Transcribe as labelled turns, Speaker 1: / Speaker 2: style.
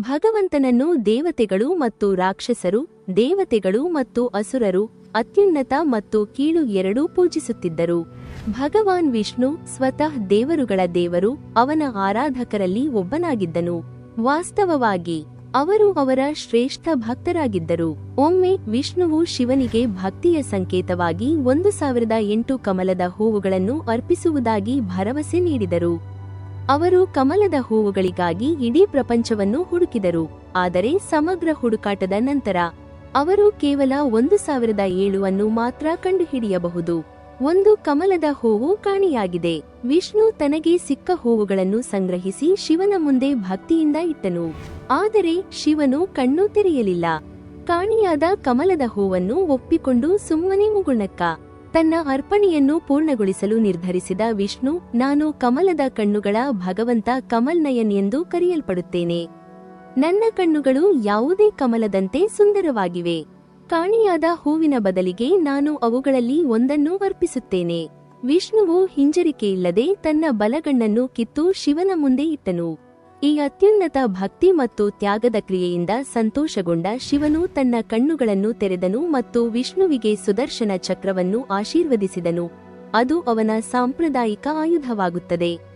Speaker 1: ಭಗವಂತನನ್ನು ದೇವತೆಗಳು ಮತ್ತು ರಾಕ್ಷಸರು, ದೇವತೆಗಳು ಮತ್ತು ಅಸುರರು, ಅತ್ಯುನ್ನತ ಮತ್ತು ಕೀಳು ಎರಡೂ ಪೂಜಿಸುತ್ತಿದ್ದರು. ಭಗವಾನ್ ವಿಷ್ಣು ಸ್ವತಃ ದೇವರುಗಳ ದೇವರು, ಅವನ ಆರಾಧಕರಲ್ಲಿ ಒಬ್ಬನಾಗಿದ್ದನು. ವಾಸ್ತವವಾಗಿ, ಅವರು ಅವರ ಶ್ರೇಷ್ಠ ಭಕ್ತರಾಗಿದ್ದರು. ಒಮ್ಮೆ ವಿಷ್ಣುವು ಶಿವನಿಗೆ ಭಕ್ತಿಯ ಸಂಕೇತವಾಗಿ ಒಂದು ಸಾವಿರದ ಎಂಟು ಕಮಲದ ಹೂವುಗಳನ್ನು ಅರ್ಪಿಸುವುದಾಗಿ ಭರವಸೆ ನೀಡಿದರು. ಅವರು ಕಮಲದ ಹೂವುಗಳಿಗಾಗಿ ಇಡೀ ಪ್ರಪಂಚವನ್ನು ಹುಡುಕಿದರು. ಆದರೆ ಸಮಗ್ರ ಹುಡುಕಾಟದ ನಂತರ ಅವರು ಕೇವಲ ಒಂದು ಸಾವಿರದ ಏಳುವನ್ನು ಮಾತ್ರ ಕಂಡುಹಿಡಿಯಬಹುದು. ಒಂದು ಕಮಲದ ಹೂವು ಕಾಣಿಯಾಗಿದೆ. ವಿಷ್ಣು ತನಗೆ ಸಿಕ್ಕ ಹೂವುಗಳನ್ನು ಸಂಗ್ರಹಿಸಿ ಶಿವನ ಮುಂದೆ ಭಕ್ತಿಯಿಂದ ಇಟ್ಟನು. ಆದರೆ ಶಿವನು ಕಣ್ಣು ತೆರೆಯಲಿಲ್ಲ. ಕಾಣಿಯಾದ ಕಮಲದ ಹೂವನ್ನು ಒಪ್ಪಿಕೊಂಡು ಸುಮ್ಮನೆ ಮುಗುಣಕ್ಕ ತನ್ನ ಅರ್ಪಣೆಯನ್ನು ಪೂರ್ಣಗೊಳಿಸಲು ನಿರ್ಧರಿಸಿದ ವಿಷ್ಣು, ನಾನು ಕಮಲದ ಕಣ್ಣುಗಳ ಭಗವಂತ ಕಮಲ್ ನಯನ್ ಎಂದು ಕರೆಯಲ್ಪಡುತ್ತೇನೆ. ನನ್ನ ಕಣ್ಣುಗಳು ಯಾವುದೇ ಕಮಲದಂತೆ ಸುಂದರವಾಗಿವೆ. ಕಾಣಿಯಾದ ಹೂವಿನ ಬದಲಿಗೆ ನಾನು ಅವುಗಳಲ್ಲಿ ಒಂದನ್ನು ಅರ್ಪಿಸುತ್ತೇನೆ. ವಿಷ್ಣುವು ಹಿಂಜರಿಕೆಯಿಲ್ಲದೆ ತನ್ನ ಬಲಗಣ್ಣನ್ನು ಕಿತ್ತು ಶಿವನ ಮುಂದೆ ಇಟ್ಟನು. ಈ ಅತ್ಯುನ್ನತ ಭಕ್ತಿ ಮತ್ತು ತ್ಯಾಗದ ಕ್ರಿಯೆಯಿಂದ ಸಂತೋಷಗೊಂಡ ಶಿವನು ತನ್ನ ಕಣ್ಣುಗಳನ್ನು ತೆರೆದನು ಮತ್ತು ವಿಷ್ಣುವಿಗೆ ಸುದರ್ಶನ ಚಕ್ರವನ್ನು ಆಶೀರ್ವದಿಸಿದನು. ಅದು ಅವನ ಸಾಂಪ್ರದಾಯಿಕ ಆಯುಧವಾಗುತ್ತದೆ.